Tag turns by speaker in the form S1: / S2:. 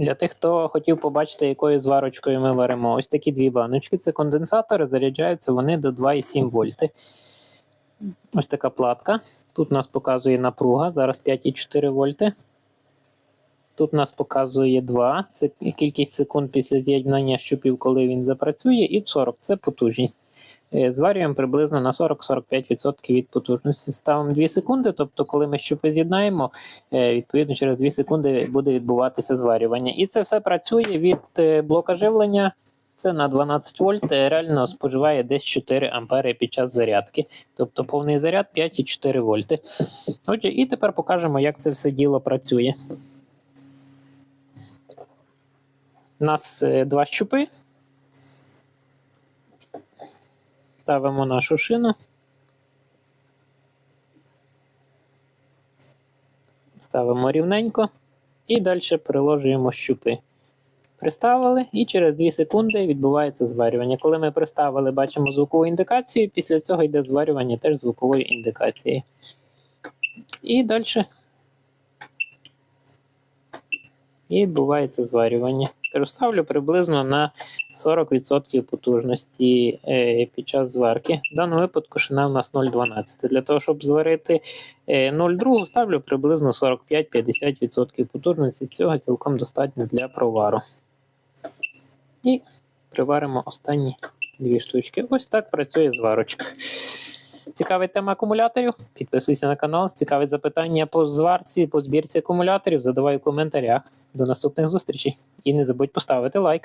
S1: Для тих, хто хотів побачити, якою зварочкою ми варимо, ось такі дві баночки. Це конденсатори, заряджаються вони до 2,7 вольти. Ось така платка. Тут нас показує напруга, зараз 5,4 вольти. Тут нас показує 2, це кількість секунд після з'єднання щупів, коли він запрацює, і 40 це потужність. Е, Зварюємо приблизно на 40-45% від потужності. Ставимо 2 секунди, тобто, коли ми щупи з'єднаємо, е, відповідно через 2 секунди буде відбуватися зварювання. І це все працює від е, блока живлення. Це на 12 вольт, реально споживає десь 4 ампери під час зарядки. Тобто повний заряд 5,4 вольти. Отже, і тепер покажемо, як це все діло працює. У нас е, два щупи. Ставимо нашу шину. Ставимо рівненько і далі приложуємо щупи. Приставили, і через 2 секунди відбувається зварювання. Коли ми приставили, бачимо звукову індикацію, після цього йде зварювання теж звуковою індикацією. І далі. І відбувається зварювання. Розставлю приблизно на 40% потужності е, під час зварки. В даному випадку шина у нас 0,12. Для того, щоб зварити е, 0,2, ставлю приблизно 45-50% потужності. Цього цілком достатньо для провару. І приваримо останні дві штучки. Ось так працює зварочка. Цікавить тема акумуляторів? Підписуйся на канал. Цікавить запитання по зварці, по збірці акумуляторів. Задавай у коментарях. До наступних зустрічей. І не забудь поставити лайк.